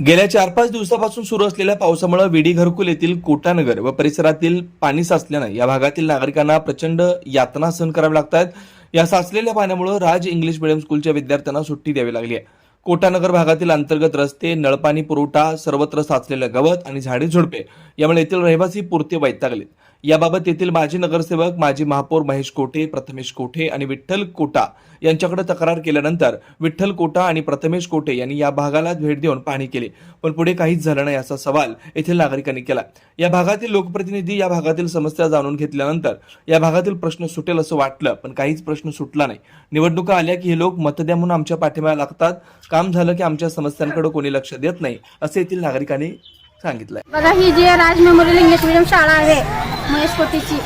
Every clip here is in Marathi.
गेल्या चार पाच दिवसापासून सुरू असलेल्या पावसामुळे विडी घरकुल येथील कोटानगर व परिसरातील पाणी साचल्यानं या भागातील नागरिकांना प्रचंड यातना सहन कराव्या लागतात. या साचलेल्या पाण्यामुळे राज इंग्लिश मिडियम स्कूलच्या विद्यार्थ्यांना सुट्टी द्यावी लागली आहे. कोटानगर भागातील अंतर्गत रस्ते नळपाणी पुरवठा सर्वत्र साचलेलं गवत आणि झाडे झुडपे यामुळे येथील रहिवासी पुरते वैतागलेत. याबाबत येथील माजी नगरसेवक माजी महापौर महेश कोठे प्रथमेश कोठे आणि विठ्ठल कोटा यांच्याकडे तक्रार केल्यानंतर विठ्ठल कोटा आणि प्रथमेश कोठे यांनी या भागाला भेट देऊन पाहणी केली. पण पुढे काहीच झालं नाही असा सवाल येथील नागरिकांनी केला. या भागातील लोकप्रतिनिधी या भागातील समस्या जाणून घेतल्यानंतर या भागातील प्रश्न सुटेल असं वाटलं पण काहीच प्रश्न सुटला नाही. निवडणुका आल्या की हे लोक मत द्या म्हणून आमच्या पाठिंब्याला लागतात. काम झालं की आमच्या समस्यांकडे कोणी लक्ष देत नाही असं येथील नागरिकांनी सांगितलंय. बघा ही जी राज मेमोरियल इंग्लिश मिडियम शाळा आहे महेश कोटीची.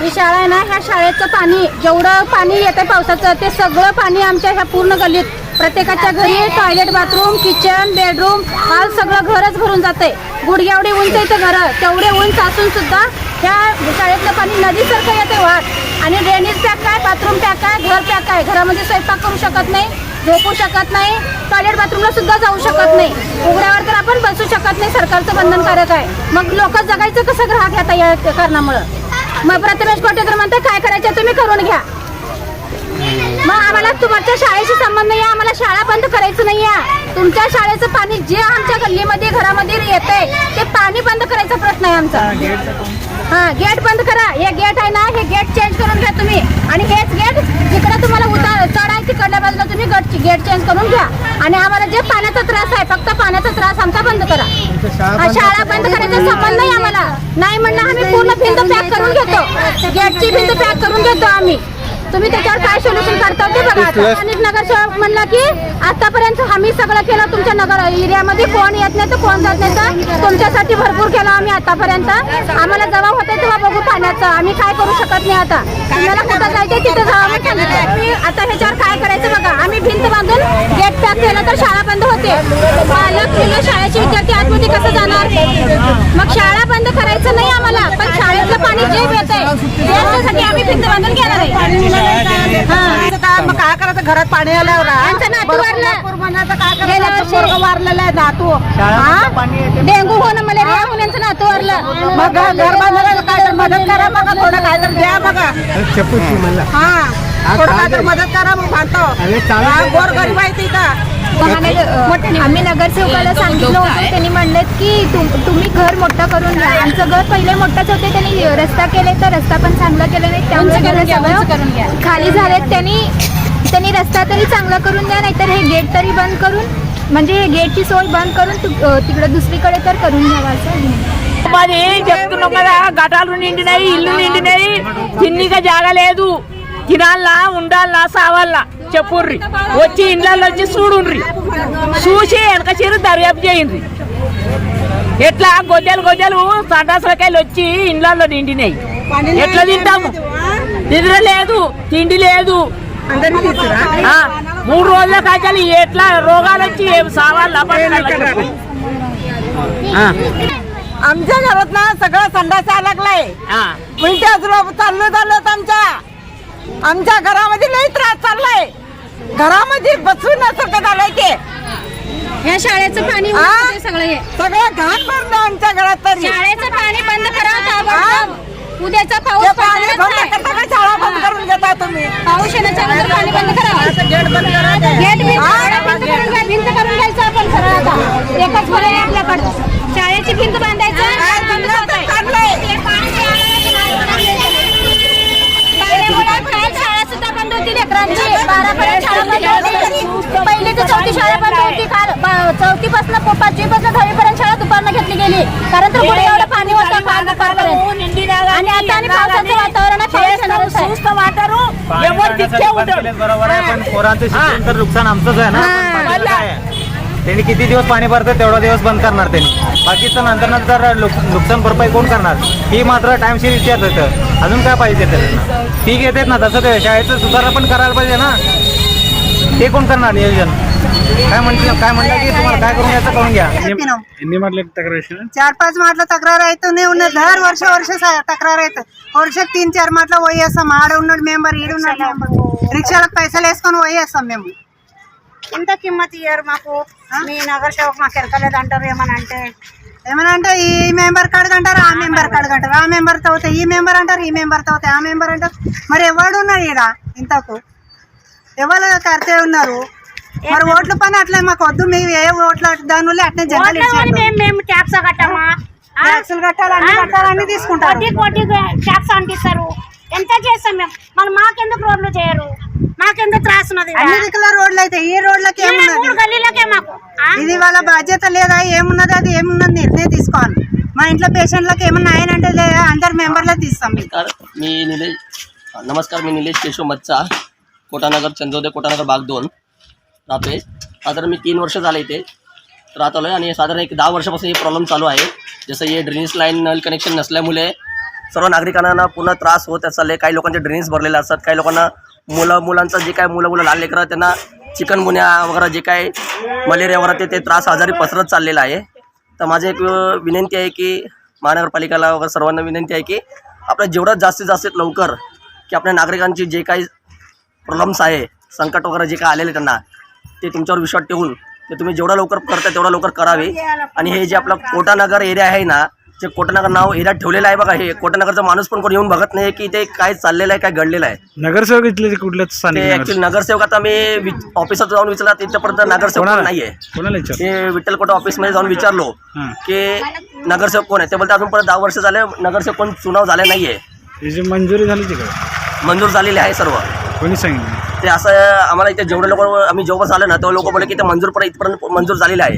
ही शाळा आहे ना ह्या शाळेचं पाणी जेवढं पाणी येतं पावसाचं ते सगळं पाणी आमच्या ह्या पूर्ण गल्लीत प्रत्येकाच्या घरी toilet bathroom kitchen bedroom hall सगळं घरच भरून जाते गुडघ्यावढे उंच येतं घर तेवढे उंच असून सुद्धा ह्या शाळेतलं पाणी नदीसारखं येते वाट. आणि ड्रेनेज पॅक आहे बाथरूम पॅक आहे घर पॅक आहे घरामध्ये स्वयंपाक करू शकत नाही. झोपू शकत नाही टॉयलेट बाथरूमला सुद्धा जाऊ शकत नाही. उघड्यावर तर आपण बसू शकत नाही सरकारचं बंधनकारक आहे. मग लोक जगायचं कसं ग्राहक घेता या कारणामुळं? मग प्रथमेश कोटे तर म्हणते काय करायचं तुम्ही करून घ्या. मग आम्हाला तुमच्या शाळेशी संबंध नाही आम्हाला शाळा बंद करायचं नाही आहे. तुमच्या शाळेचं पाणी जे आमच्या गल्लीमध्ये घरामध्ये येतंय ते पाणी बंद करायचा प्रश्न आहे आमचा. हा गेट बंद करा. हे गेट आहे ना हे गेट चेंज करून घ्या तुम्ही. आणि हेच गेट जिकडे तुम्हाला उतार बाजूला तुम्ही गट गेट चेंज करून घ्या. आणि आम्हाला जे पाण्याचा त्रास आहे फक्त पाण्याचा त्रास आमचा बंद करा. शाळा बंद करायचा संबंध नाही आम्हाला. नाही म्हणणं आम्ही पूर्ण भिंत पॅक करून घेतो. गेटची भिंत पॅक करून घेतो आम्ही. तुम्ही त्याच्यावर काय सोल्युशन काढता ते बघा आता. आणि नगरसेवक म्हणला की आतापर्यंत आम्ही सगळं केलं तुमच्या नगर एरियामध्ये कोण येत नाही तर कोण जात नाही तर तुमच्यासाठी भरपूर केलं आम्ही आतापर्यंत. आम्हाला जेव्हा होते तेव्हा बघू पाण्याचं. आम्ही काय करू शकत नाही आता. तुम्हाला कुठं जायचं तिथं सांगितलं. आम्ही आता ह्याच्यावर काय करायचं बघा. आम्ही भिंत बांधून गेट पॅक केलं तर शाळा बंद होते. पालक मुलं शाळेचे विद्यार्थी आतमध्ये कसं जाणार? मग शाळा बंद करायचं नाही आम्हाला. पण पाणी जे येत आहे त्याच्यासाठी आम्ही भिंत बांधून घेणार आहे. हा. आता मग काय करायचं? घरात पाणी आल्यावर हा? आमचं नातू बरोबर वारलं. भरपूर म्हणायचं काय गेल्या करायचं वर्षी. पोरगं वारलेलं आहे नातू. हा? डेंगू होणं मलेरिया होऊन यांचं नातू वारलं. मग घर बांधायला काय तर मदत करा बघा थोडं काय तर द्या बघा. हा थोडं काय तर मदत करा मग बांधतो. गोर गरीब आहे तिथं आम्ही नगरसेवकाला सांगितलं होतं त्यांनी म्हणले की तुम- तुम्ही घर मोठं करून घ्या आमचं घर पहिले मोठंच होते त्यांनी रस्ता केले तर रस्ता पण चांगला केला नाही त्यामुळे घरं सगळं खाली झालेत त्यांनी त्यांनी रस्ता तरी चांगला करून द्या नाहीतर हे गेट तरी बंद करून म्हणजे हे गेटची सोय बंद करून तु- अं, तिकडं दुसरीकडे तर करून घ्यावं असं మరి చెప్తున్నాం కదా గటాలు నిండినాయి ఇల్లు నిండినాయి తిన్నిక జాగ లేదు తినాలనా ఉండాలనా సావాలనా చెప్పుర్రి వచ్చి ఇండ్లలో వచ్చి చూడుండ్రి చూసి వెనక చీరు దర్యాప్తు చేయండి ఎట్లా గొద్దెలు గొద్దెలు సండాసులకాయలు వచ్చి ఇండ్లలో నిండినాయి ఎట్లా తింటాము నిద్ర లేదు తిండి లేదు ఆ, మూడు రోజుల కాచాలి ఎట్లా రోగాలు వచ్చి సావాలా బతకాలా చెప్పు. ఆ, आमच्या घरात ना सगळं संडास लागलाय ఆ. उलट्या चाललं चाललं आमच्या आमच्या घरामध्ये लई त्रास चाललाय घरामध्ये बसून सारखं झालंय ते या शाळेचं पाणी हा? होतं ते सगळं हे. सगळं घाण भरलं आमच्या घरात तरी. शाळेचं पाणी बंद करा ताबडतोब. उद्याचा पाऊस ते पाणी पडणारच बंद नाही. करता का शाळा बंद करून घेता तुम्ही? पाऊस येण्याच्या अगोदर पाणी बंद करा गेट बंद करा ते. गेट भिंत बंद करून घ्या भिंत करून घ्यायचं आपण सरळ आता. एकच पर्याय आहे आपल्याकडं शाळेची भिंत बांधायचं काय चाललं तर चाललंय. पाण्यामुळे काय शाळा सुद्धा बंद होती बारा पर्यंत चौथी पासून पाचवी पासून दहावी पर्यंत शाळा दुपारनं घेतली गेली कारण तर गुडगावला पाणी होतं आणि आता पावसाचं वातावरण आहे पाऊस नुकसान आमचंच आहे? ना त्यांनी किती दिवस पाणी भरतं तेवढा दिवस बंद करणार त्यांनी. बाकीचं नंतर नंतर नुकसान भरपाई कोण करणार? ही मात्र टाईमशी विचारत होतं अजून काय पाहिजे त्यांना? ठीक घेतात ना तसं ते शाळेचं सुधारणा पण करायला पाहिजे ना. ते कोण करणार नियोजन? काय म्हणते काय म्हणलं की तुम्हाला काय करून घ्यायचं करून घ्या. त्यांनी म्हटलं तक्रार चार पाच मार्टला तक्रार आहे नाही नेऊन दर वर्ष वर्ष तक्रार येत वर्ष तीन चार मार्टला वही असं. माड उन्नड मेंबर इड मेंबर रिक्षाला पैसा लेस पण वही असं मेंबर ఇంత కిమ్మత్ ఇయ్యరు మాకు. మీ నగర సేవకు మాకు ఎరకలేదు అంటారు ఏమని అంటే ఏమనంటే ఈ మెంబర్ కాడికి అంటారు ఆ మెంబర్ కాడికి అంటారు. ఆ మెంబర్ తవ్వుతే ఈ మెంబర్ అంటారు ఈ మెంబర్ తవ్వుతే ఆ మెంబర్ అంటారు. మరి ఎవడు ఉన్నాడు ఈడ ఇంతకు? ఎవరు కడితే ఉన్నారు? మరి ఓట్ల పని అట్లే మాకు వద్దు మీ ఏ ఓట్ల దాని వల్ల జనాలు ఇచ్చేయండి. మేము మేము ట్యాక్స్ కట్టమా? ట్యాక్సులు కట్టాలి అన్ని కట్టాలి అన్ని తీసుకుంటారు. ఎంత చేస్తాం మేము? మరి మాకెందుకు రోడ్లు చేయరు? మాకెందుకు త్రాస్ ఉన్నది ఈడ? అన్ని దిక్కుల రోడ్లు అయితే ఈ రోడ్లకి ఈడ ఏమున్నది మూడు గల్లీలకే మాకు ఆ? ఇది వాళ్ళ బాధ్యత లేదా ఏమున్నది అది ఏమున్నది నిర్ణయం తీసుకోవాలి మా ఇంట్లో పేషెంట్లకు ఏమన్నా ఆయనంటే లేదా అందరు మెంబర్లే తీస్తాం మేము नमस्कार मी निलेश नमस्कार मी निलेश केशव मच्चा कोटानगर चंद्रोदय कोटानगर भाग दोन राहतोय साधारण मी तीन वर्ष झाले इथे राहत आलो आहे आणि साधारण एक दहा वर्षापासून हे प्रॉब्लेम चालू आहे जसं हे ड्रेनेज लाईन नल कनेक्शन नसल्यामुळे सर्व नागरिकांना ना पुन्हा त्रास होत चालले काही लोकांचे ड्रेनेज भरलेले असतात काही लोकांना मुलं मुलांचं जे काय मुलं मुलं लहान लेकरं त्यांना चिकनगुन्या वगैरे जे काय मलेरिया वगैरे ते ते त्रास आजारी पसरत चाललेला आहे. तर माझी एक विनंती आहे की महानगरपालिकाला वगैरे सर्वांना विनंती आहे की आपल्या जेवढं जास्तीत जास्त लवकर की आपल्या नागरिकांची जे काही प्रॉब्लेम्स आहे संकट वगैरे जे काय आलेले त्यांना ते तुमच्यावर विश्वास ठेवून ते तुम्ही जेवढा लवकर करता तेवढा लवकर करावे. आणि हे जे आपलं कोटानगर एरिया आहे ना जे कोटानगर नाव एरिया ठेवलेलं आहे बघा. हे कोटानगरचा माणूस पण कोणी येऊन बघत नाही की ते काय चाललेलं आहे काय घडलेलं आहे. नगरसेवक इथले कुठल्या ते स्थानिक नगरसेवक? आता मी ऑफिसात जाऊन विचारला तिथपर्यंत नगरसेवक कोणाला? नाही आहे कोणाला विचार ते विठ्ठल कोटा ऑफिसमध्ये जाऊन विचारलो हां. की नगरसेवक कोण आहे? ते बोलते अजून परत दहा वर्ष झाले नगरसेवक कोण चुनाव झाले नाही आहे जी मंजुरी झाली ती का मंजूर झालेले आहे सर्व. कोणी सांगितलं? ते असं आम्हाला इथे जेवढे लोक आम्ही जेव्हा झालं ना तेव्हा लोक बोलले की ते मंजूर पण इथपर्यंत मंजूर झालेले आहे.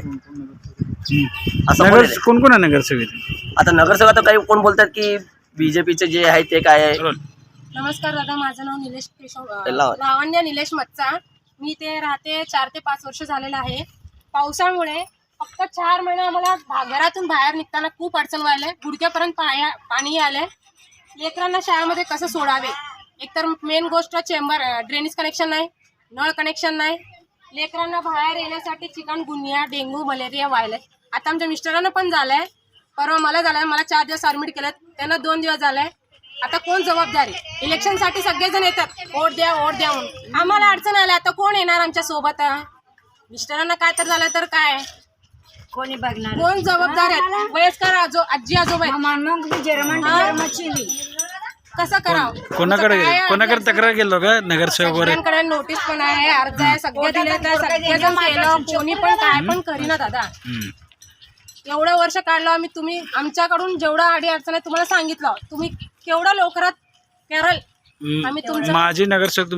असं नगर. कोण कोण आहे नगरसेवक इथे? आता नगरसेवक आता काही कोण बोलतात की बीजेपीचे जे आहे ते काय आहे? नमस्कार दादा माझं नाव निलेश केशव अ, लावा. लावण्य निलेश मच्चा. मी ते राहते चार ते पाच वर्ष झालेलं आहे. पावसामुळे फक्त चार महिने आम्हाला भा- घरातून बाहेर निघताना खूप अडचण व्हायला गुडघ्यापर्यंत पाया पाणी आले लेकरांना शाळेमध्ये कसं सोडावे? एकतर मेन गोष्ट चेंबर ड्रेनेज कनेक्शन नाही नळ कनेक्शन नाही. लेकरांना बाहेर येण्यासाठी चिकन गुन्हा डेंग्यू मलेरिया व्हायलाय. आता आमच्या मिस्टरांना पण झालंय. परवा मला झालंय मला चार दिवस ॲडमिट केलं त्यांना दोन दिवस झालंय. आता कोण जबाबदारी? इलेक्शनसाठी सगळेजण येतात. वोट द्या वोट द्या म्हणून. आम्हाला अडचण आली आता कोण येणार आमच्यासोबत मिस्टरांना काय तर झालं तर काय? कोणी बघणार? कोण जबाबदार आहेत? वयस्कर आजो आजी आजोबा आहेत. हा? कसं करावं? कोणाकडे काय? कोणाकडे तक्रार केलं का नगरसेवक सगळ्यांकडे नोटीस पण आहे अर्ज आहे सगळे दिले सगळेजण केलं कोणी पण काय पण करीना दादा. हम्म. एवढं वर्ष काढलं आम्ही तुम्ही आमच्याकडून जेवढं अडी अडचण आहे तुम्हाला सांगितलं. तुम्ही केवढं लवकरात कराल आम्ही तुमचं माझी नगरसेवक